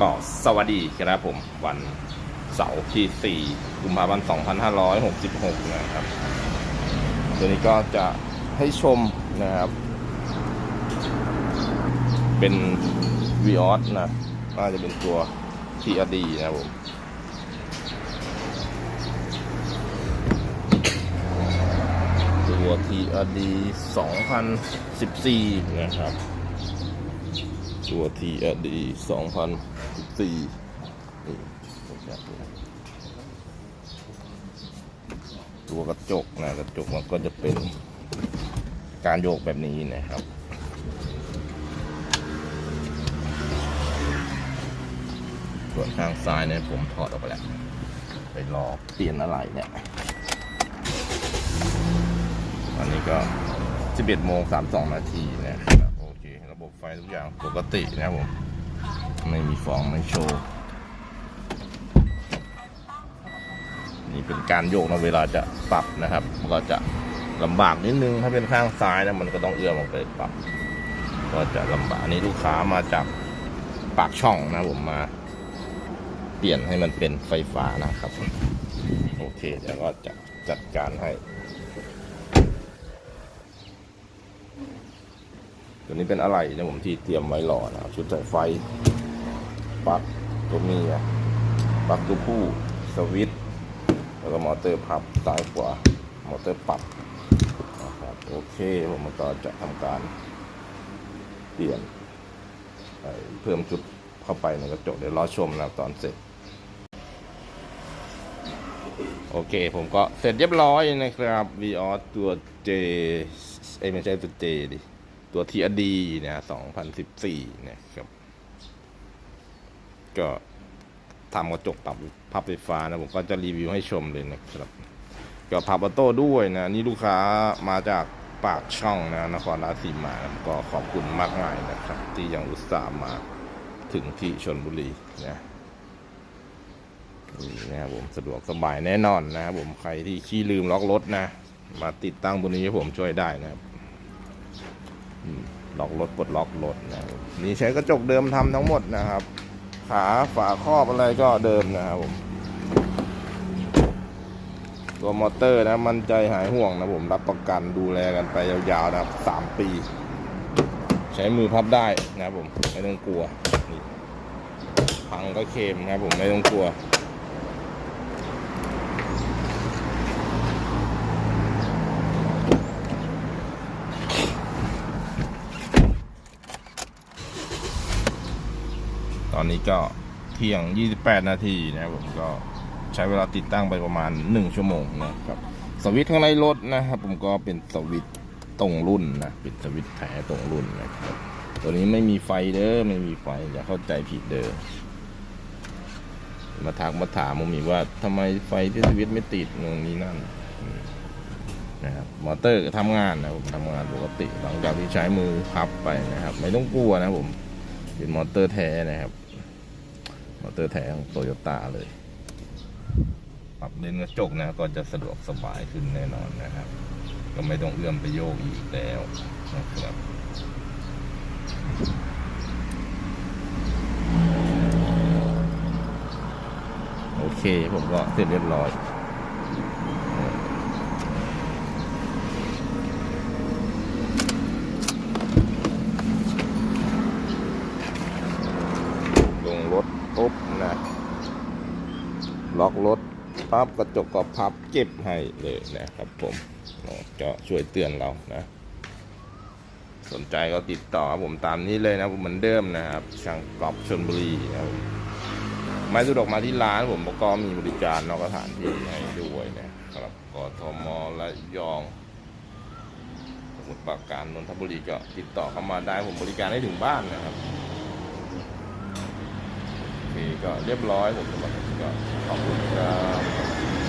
ก็สวัสดีครับผมวันเสาร์ที่ 4 กุมภาพันธ์ 2566 นะครับ ตัวนี้ก็จะให้ชมนะครับ เป็น v ีออสนะน่าจะเป็นตัว TRD นะครับผมตัว TRD 2014 นะครับตัว TRD 2014 นี่นะคตัวกระจกนะกระจกมันก็จะเป็นการโยกแบบนี้นะครับส่วนข้างซ้ายเนี่ยผมถอดออกไปแล้ว ไปรอเปลี่ยนอะไรเนี่ยอันนี้ก็ 11โมง32 นาทีนะครับ โอเค ระบบไฟทุกอย่างปกตินะครับผม ไม่มีฟองไม่โชว์ นี่เป็นการโยกนะเวลาจะปรับนะครับ มันก็จะลำบากนิดนึงถ้าเป็นข้างซ้ายนะมันก็ต้องเอื้อมออกไปปรับ ก็จะลำบากอันนี้ลูกค้ามาจากปากช่องนะผมมา เปลี่ยนให้มันเป็นไฟฟ้านะครับ โอเคเดี๋ยวก็จะจัดการให้ ตัวนี้เป็นอะไรนะผมที่เตรียมไว้รอนะชุดสายไฟ ปลั๊กตัวเมียปลั๊กตัวผู้สวิตช์แล้วก็มอเตอร์พับซ้ายขวามอเตอร์ปรับนะครับโอเคผมก็จะทำการเปลี่ยนเพิ่มชุดเข้าไปในกระจกเดี๋ยวรอชมนะตอนเสร็จ โอเคผมก็เสร็จเรียบร้อยนะครับ v ีออตัว J เอ้ไม่ใช่ตัว J ดิตัว TRD นะ2014 นะครับ ก็ทำกระจกปรับพับไฟฟ้านะผมก็จะรีวิวให้ชมเลยนะครับ ก็พับออโต้ด้วยนะ นี่ลูกค้ามาจากปากช่องนะนครราชสีมาก็ขอบคุณมากมายนะครับ ที่ยังอุตส่าห์มาถึงที่ชนบุรีนะนี่นะครับผมสะดวกสบายแน่นอนนะครับผมใครที่ขี้ลืมล็อกรถนะ มาติดตั้งตัวนี้ผมช่วยได้นะครับล็อกรถปลดล็อกรถนะนี่ใช้กระจกเดิมทำทั้งหมดนะครับ ขาฝาครอบอะไรก็เดิมนะครับผม ตัวมอเตอร์นะมันใจหายห่วงนะผมรับประกันดูแลกันไปยาวๆนะครับสามปี ใช้มือพับได้นะครับผม ไม่ต้องกลัวพังก็เค็มนะครับผมไม่ต้องกลัว อนนี้ก็เที่ยง 28 นาทีนะครับผมก็ใช้เวลาติดตั้งไปประมาณ 1 ชั่วโมงนะครับสวิตช์ข้างในรถนะครับ ผมก็เป็นสวิตช์ตรงรุ่นนะเป็นสวิตช์แท้ตรงรุ่นนะครับ ตัวนี้ไม่มีไฟเด้อไม่มีไฟอย่าเข้าใจผิดเด้อมาทักมาถามผมอีกว่าทำไมไฟที่สวิตไม่ติดตรงนี้นั่นนะครับมอเตอร์ก็ทำงานนะผมทำงานปกติหลังจากที่ใช้มือพับไปนะครับ ไม่ต้องกลัวนะผมเป็นมอเตอร์แท้นะครับ มอเตอร์แท้ของโตโยต้าเลย ปรับเลนกระจกนะก็จะสะดวกสบายขึ้นแน่นอนนะครับ ก็ไม่ต้องเอื้อมไปโยกอีกแล้วนะครับโอเค ผมก็เสร็จเรียบร้อย ลงรถปุ๊บนะ ล็อกรถปั๊บกระจกก็พับเก็บให้เลยนะครับผมจะช่วยเตือนเรานะ สนใจก็ติดต่อผมตามนี้เลยนะผมเหมือนเดิมนะครับช่างกอบชนบุรีนะครับไม่สะดวกมาที่ร้านผมก็มีบริการนอกสถานที่ให้ด้วยนะครับกทมและยองสมุทรปราการนนทบุรีก็ติดต่อเข้ามาได้ผมบริการให้ถึงบ้านนะครับ ก็เรียบร้อยผมสำหรับก็ขอบคุณครับ